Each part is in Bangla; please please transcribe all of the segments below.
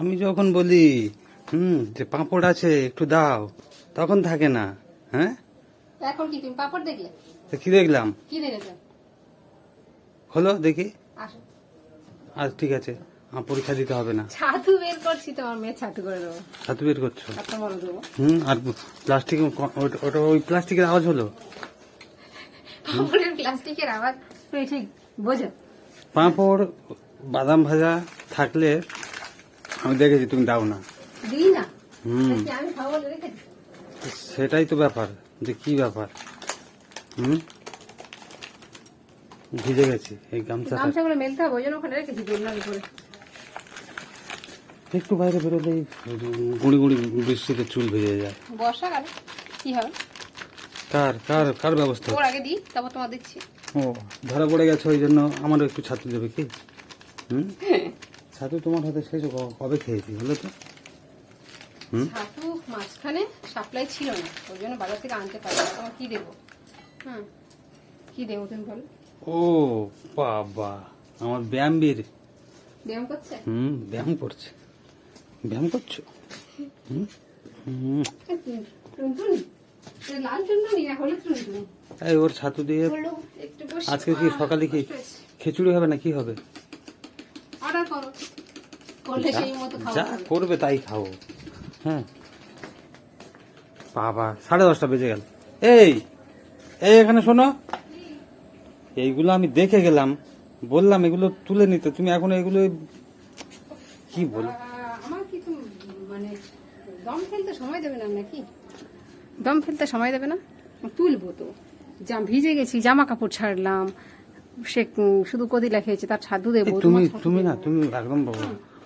আমি যখন বলি হুম যে পাঁপড় আছে একটু দাও তখন থাকে না হ্যাঁ? এখন কি তুমি পাপড় দেখলে? কি দেখলাম? কি দেখেছ? হলো দেখি। আসো। আর ঠিক আছে আমার পরীক্ষা দিতে হবে না। ছাতু বের করছি তোমার মেয়ে ছাতু করে দেবো। ছাতু বের করছ? হুম আর প্লাস্টিক ওটা ওই প্লাস্টিকের আওয়াজ হলো? পাপড়ের প্লাস্টিকের আওয়াজ? ঠিক বোঝো। পাঁপড় বাদাম ভাজা থাকলে আমি দেখেছি তুমি দাও না। হুম। সেটাই তো ব্যাপার যে কি ব্যাপার? হুম? ভিজে গেছি এই গামছাটা। গামছাগুলো মেলতে হবে ওই জন্য ওখানে রেখেছি দোলনার উপরে একটু বাইরে বেরোলেই গুঁড়ি গুঁড়ি বৃষ্টিতে চুল ভিজে যায়। বর্ষাকালে কি হবে? কার কার কার ব্যবস্থা? ওর আগে দিই তারপর তোমার দিচ্ছি। ও ধরা পড়ে গেছে ওই জন্য আমারও একটু ছাতু দেবে কি? হুম? ছাতু তোমার হাতে শেষ কবে খেয়েছি হলো তো? ছাতু মাঝখানে সাপ্লাই ছিল না ওই জন্য বাজার থেকে আনতে পারি তোমার কি দেবো? হুম কি দেবো তুমি বলো? ও বাবা আমার ব্যায়াম বীর। ব্যায়াম করছে? হুম ব্যায়াম করছে। ব্যায়াম করছ? হুম ওর ছাতু দিয়ে আজকে কি সকালে কি খিচুড়ি হবে না কি হবে? করলে সেই মতো যা করবে তাই খাও। হ্যাঁ। বাবা সাড়ে দশটা বেজে গেল। এই এই এখানে শোনো। এইগুলো আমি দেখে গেলাম। বললাম এগুলো তুলে নিতে। তুমি এখন এগুলো কি বল আমার কি তুমি মানে দম ফেলতে সময় দেবে না নাকি? দম ফেলতে সময় দেবে না? তুলবো তো। যা ভিজে গেছি জামা কাপড় ছাড়লাম সে শুধু কদিলা খেয়েছে তার ছাদু দেবো তুমি তুমি না। তুমি একদম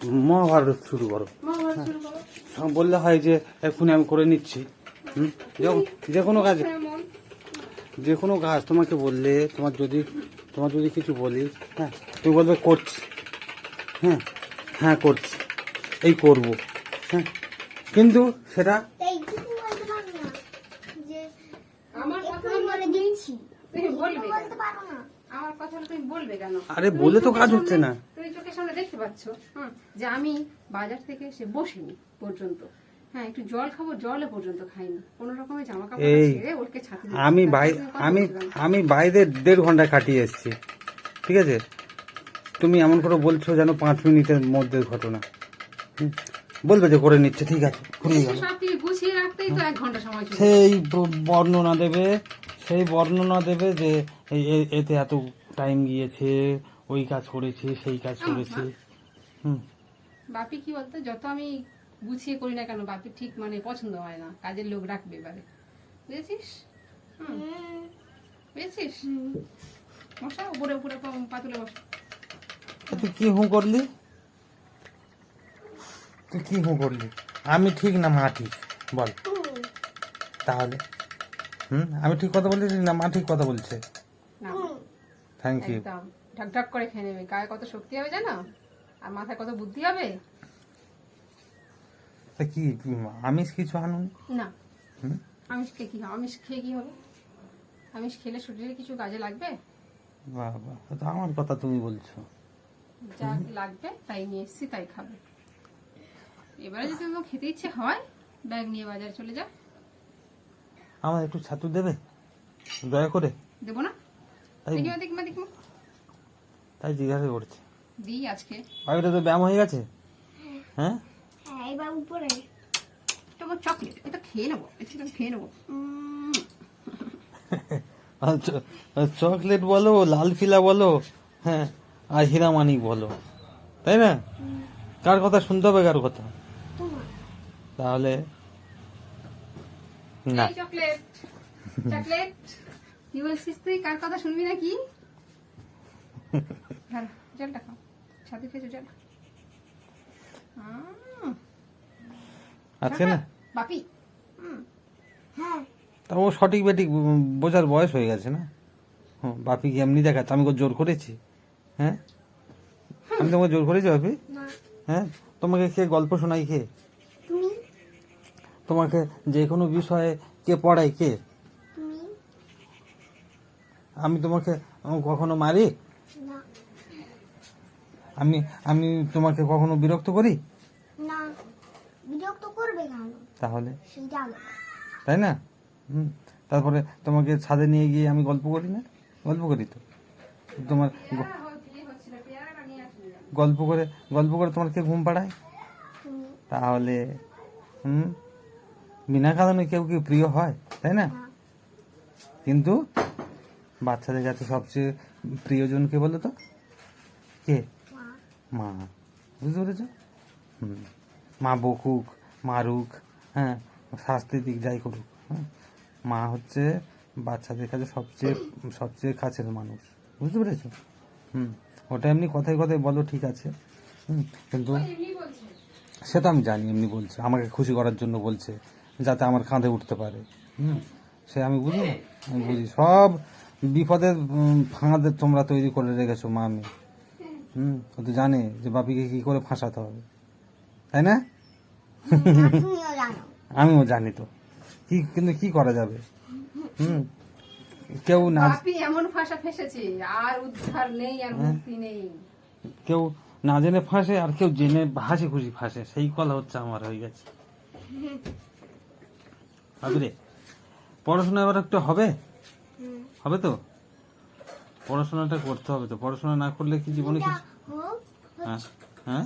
মহাভারত শুরু করো। মা, আবার শুরু করো। সব বললে হয় যে এক্ষুনি আমি করে নিচ্ছি। হুম? যে কোনো কাজ। যে কোনো কাজ তোমাকে বললে তোমার যদি তোমার যদি কিছু বলি হ্যাঁ তুমি বলবে করছি। হ্যাঁ হ্যাঁ করছি। এই করব। হ্যাঁ কিন্তু সেটা এইটুকু বলতে পারো না যে আমার কথা এক্ষুনি বলে দিচ্ছি। তুমি বলবে কেন? বলতে পারো না। আমার কথা তুমি বলবে কেন? আরে বলে তো কাজ হচ্ছে না। দেখতে পাচ্ছ হুম, যে আমি বাজার থেকে এসে বসিনি পর্যন্ত। হ্যাঁ একটু জল খাব জলে পর্যন্ত খাইনি। কোন রকমের জামা কাপড় ছেড়ে ওকে ছাতি আমি আমি আমি বাইরে দেড় ঘণ্টা কাটিয়ে এসেছি ঠিক আছে? তুমি এমন করে বলছো যেন পাঁচ মিনিটের মধ্যে ঘটনা। বলবে যে করে নিচ্ছে ঠিক আছে করিয়ে গেল সব কিছু গুছিয়ে রাখতেই তো এক ঘণ্টা সময় সেই বর্ণনা দেবে সেই বর্ণনা দেবে যে এতে এত টাইম গিয়েছে ওই কাজ করেছি সেই কাজ করেছি। হুম। বাপি কি বলতো যত আমি গুছিয়ে করি না কেন বাপি ঠিক মানে পছন্দ হয় না কাজের লোক রাখবে এবারে। বুঝেছিস? হুম। বুঝেছিস? মশা উপরে উপরে পাতুলে বসা। তুই কি হু করলি? তুই কি হু করলি? আমি ঠিক না মা ঠিক? বল। তাহলে? হুম? আমি ঠিক কথা বলছি না মা ঠিক কথা বলছে? না। থ্যাংক ইউ একদম। ঢক ঢক করে খেয়ে নেবে। গায়ে কত শক্তি হবে জানো? আর মাথায় কত বুদ্ধি হবে? তা কি আমিষ কিছু আনুন? না। আমিষ খেয়ে কি হবে? আমিষ খেয়ে কি হবে? আমিষ খেলে শরীরে কিছু কাজে লাগবে? বাবা তো আমার কথা তুমি বলছো। যা লাগবে তাই নিয়ে এসছি তাই খাবে। এবারে যদি তোমার খেতে ইচ্ছে হয় ব্যাগ নিয়ে বাজারে চলে যাও। আমার একটু ছাতু দেবে? দয়া করে। দেবো না? তাই দেখি দেখি দেখি তাই জিজ্ঞাসা করছি। দিই আজকে। বাড়িটা তো ব্যায়াম হয়ে গেছে? হ্যাঁ? হ্যাঁ এবার উপরে। তোমার চকলেট এটা খেয়ে নেব এটা খেয়ে নেব। আর চকলেট বলো লাল ফিলা বলো হ্যাঁ আর হীরামানিক বলো তাই না? কার কথা শুনতে হবে কার কথা? তাহলে না। চকলেট চকলেট কি বলছিস তুই? কার কথা শুনবি নাকি? ধর, জলটা খাও। ছাদে খেয়েছো জল আজকে না? বাপি। হ্যাঁ। তা ও সঠিক বেঠিক বোঝার বয়স হয়ে গেছে না? বাপি কি এমনি দেখাচ্ছে? আমি জোর করেছি? হ্যাঁ? আমি তোমাকে জোর করেছি বাপি? হ্যাঁ? তোমাকে কে গল্প শোনাই কে? তোমাকে যে কোনো বিষয়ে কে পড়ায় কে? আমি তোমাকে কখনো মারি? আমি আমি তোমাকে কখনো বিরক্ত করি? হবে কেন তাহলে? তাই না? হুম তারপরে তোমাকে ছাদে নিয়ে গিয়ে আমি গল্প করি না? গল্প করি তো। তোমার গল্প করে গল্প করে তোমার কে ঘুম পাড়ায়? তাহলে হুম বিনা কারণে কেউ কি প্রিয় হয়? তাই না? না। কিন্তু বাচ্চাদের কাছে সবচেয়ে প্রিয়জন কে বলো তো। কে? মা। বুঝতে পেরেছ? হুম। মা বকুক মারুক হ্যাঁ শাস্তি দিক যাই করুক হ্যাঁ। মা হচ্ছে বাচ্চাদের কাছে সবচেয়ে সবচেয়ে কাছের মানুষ। বুঝতে পেরেছ? হুম। ওটা এমনি কথায় কথায় বলো ঠিক আছে। হুম কিন্তু সে তো আমি জানি এমনি বলছে। আমাকে খুশি করার জন্য বলছে যাতে আমার কাঁধে উঠতে পারে। হুম। সে আমি বুঝি আমি বুঝি। সব বিপদের ফাঁদ তোমরা তৈরি করে রেখেছো মা আমি। হুম ও তো জানে যে বাপিকে কি করে ফাঁসাতে হবে। তাই না? আমিও জানি তো। কি কিন্তু কি করা যাবে? হুম কেউ না বাপি এমন ফাঁসা ফেসেছে আর উদ্ধার নেই আর মুক্তি নেই। কেউ না জেনে ফাঁসে আর কেউ জেনে হাসি খুশি ফাঁসে। সেই কলা হচ্ছে আমার হয়ে গেছে। পড়াশোনা এবার একটু হবে? হবে তো? পড়াশোনাটা করতে হবে তো। পড়াশোনা না করলে কি জীবনে কিছু হ্যাঁ হ্যাঁ?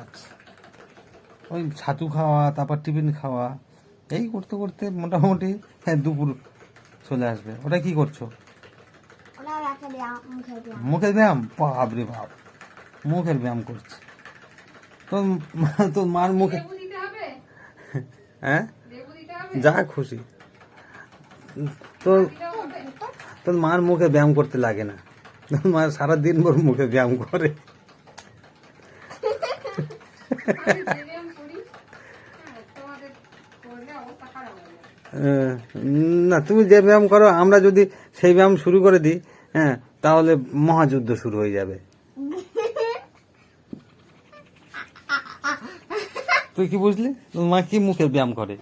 আচ্ছা। ওই ছাতু খাওয়া তারপর টিফিন খাওয়া এই করতে করতে মোটামুটি হ্যাঁ দুপুর চলে আসবে। ওটা কি করছ? মুখের ব্যায়াম বাপ রে বাপ। মুখের ব্যায়াম করছে। তোর তোর মার মুখে হ্যাঁ? যা খুশি। তোর তোর মার মুখে ব্যায়াম করতে লাগে না। তোর মা সারাদিন ভর মুখে ব্যায়াম করে। না, তুমি যে ব্যায়াম করো, আমরা যদি সেই ব্যায়াম শুরু করে দিই হ্যাঁ তাহলে মহাযুদ্ধ শুরু হয়ে যাবে। তুই কি বুঝলি? তোর মা কি মুখের ব্যায়াম করে?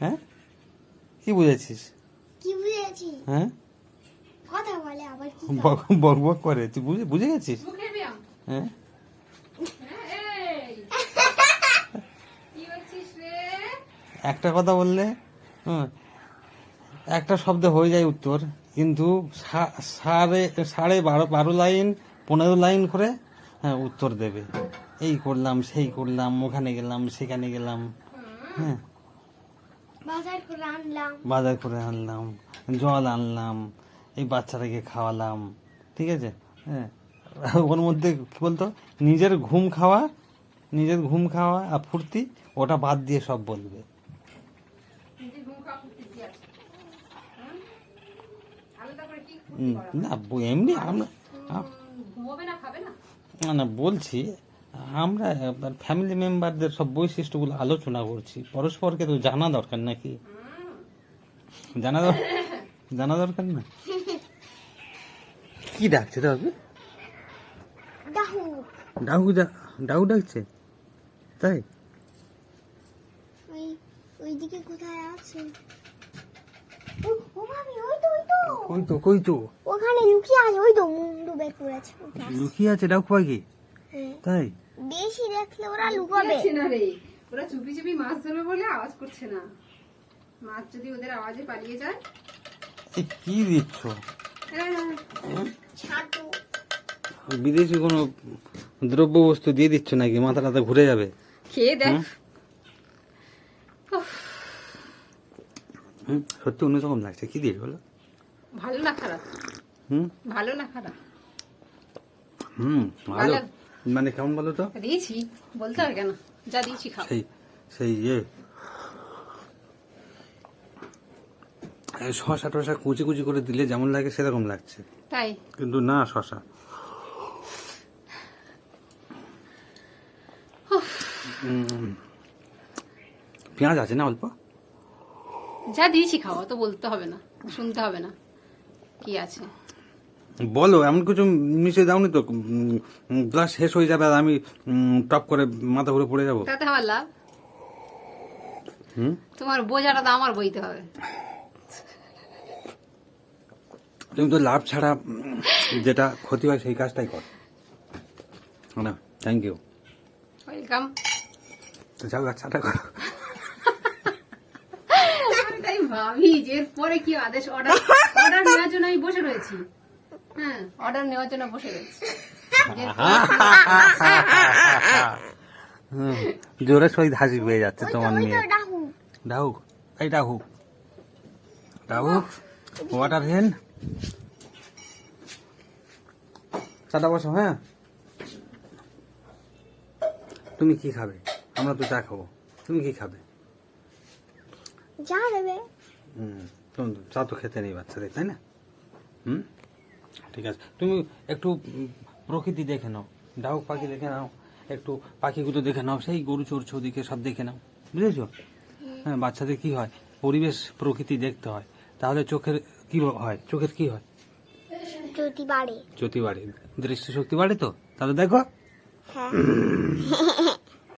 হ্যাঁ? কি বুঝেছিস? হ্যাঁ? কথা বলে আবার কি বক বক করে। তুই বুঝে বুঝে গেছিস? হ্যাঁ? হ্যাঁ, একটা কথা বললে একটা শব্দ হয়ে যায় উত্তর। কিন্তু সা- সাড়ে সাড়ে বারো বারো লাইন পনেরো লাইন করে হ্যাঁ উত্তর দেবে। এই করলাম সেই করলাম ওখানে গেলাম সেখানে গেলাম। হ্যাঁ? বাজার করে আনলাম। বাজার করে আনলাম জল আনলাম এই বাচ্চাটাকে খাওয়ালাম ঠিক আছে? হ্যাঁ। ওর মধ্যে কি বলতো? নিজের ঘুম খাওয়া নিজের ঘুম খাওয়া আর ফুর্তি ওটা বাদ দিয়ে সব বলবে। না এমনি আমরা আ- উম, ঘুমোবে না খাবে না? না না বলছি আমরা ফ্যামিলি মেম্বারদের সব বৈশিষ্ট্যগুলো আলোচনা করছি। পরস্পরকে তো জানা দরকার নাকি? জানা দর- জানা দরকার না? কি ডাকছে ডাকু ডাহু। ডাকু ডাকু ডাকছে? তাই? ওই ওইদিকে কোথায় আছে? ও ও ভাবি ওই তো ওই তো। কই তো কই তো? ওখানে লুকিয়ে আছে ওই তো মুন্ডু বের করেছে লুকিয়ে আছে ডাকু পাখি। তাই? বেশি দেখলে ওরা লুকাবে। না রে। ওরা চুপি চুপি মাছ ধরবে বলে আওয়াজ করছে না। মাছ যদি ওদের আওয়াজে পালিয়ে যায়। কি দিচ্ছ? হ্যাঁ, বিদেশি কোনো দ্রব্য বস্তু দিয়ে দিচ্ছ নাকি? মাথা টাথা ঘুরে যাবে। খেয়ে দেখ। হুম? সত্যি অন্যরকম লাগছে। কি দিয়ে বলো? ভালো না খারাপ। হুম? ভালো না খারাপ। হুম ভালো। মানে কেমন বলো তো? দিয়েছি বলতে হবে কেন? যা দিয়েছি খাও। সেই সেই ইয়ে। শশা টশা কুচি কুচি করে দিলে যেমন লাগে সেরকম লাগছে। তাই? কিন্তু না শশা। পেঁয়াজ আছে না অল্প? যা দিয়েছি খাওয়া তো বলতে হবে না শুনতে হবে না কি আছে। বলো এমন কিছু মিশে দাওনি তো? গ্লাস শেষ হয়ে যাবে আর আমি টপ করে মাথা ঘুরে পড়ে যাব। তাতে আমার লাভ? তোমার বোঝাটা তো আমার বইতে হবে। তুমি তো লাভ ছাড়া যেটা ক্ষতি হয় সেই কাজটাই কর। না থ্যাংক ইউ ওয়েলকাম তো যাও চাটা করো। তাই ভাবি যে এরপরে কি আদেশ অর্ডার অর্ডার নেওয়ার জন্য আমি বসে রয়েছি। হ্যাঁ অর্ডার নেওয়ার জন্য বসে হুম, জোরে সহিত হাসি পেয়ে যাচ্ছে তোমার মেয়ে। ডাহুক এই ডাহুক ডাহুক ওয়াটার হেন চাটা বসো হ্যাঁ? তুমি কি খাবে? আমরা তো চা খাব। তুমি কি খাবে? যা দেবে। হুম চা তো খেতে নেই বাচ্চাদের তাই না? হুম? ঠিক আছে। তুমি একটু প্রকৃতি দেখে নাও। ডাউক পাখি দেখে নাও। একটু পাখিগুলো দেখে নাও। সেই গরু চড়ছে ওদিকে সব দেখে নাও। বুঝেছ? হ্যাঁ বাচ্চাদের কি হয়? পরিবেশ প্রকৃতি দেখতে হয়। তাহলে চোখের কি হয়? চোখের কি হয়? যদি বাড়ে। জ্যোতি বাড়ে। দৃষ্টিশক্তি বাড়ে তো? তাহলে দেখো। হ্যাঁ।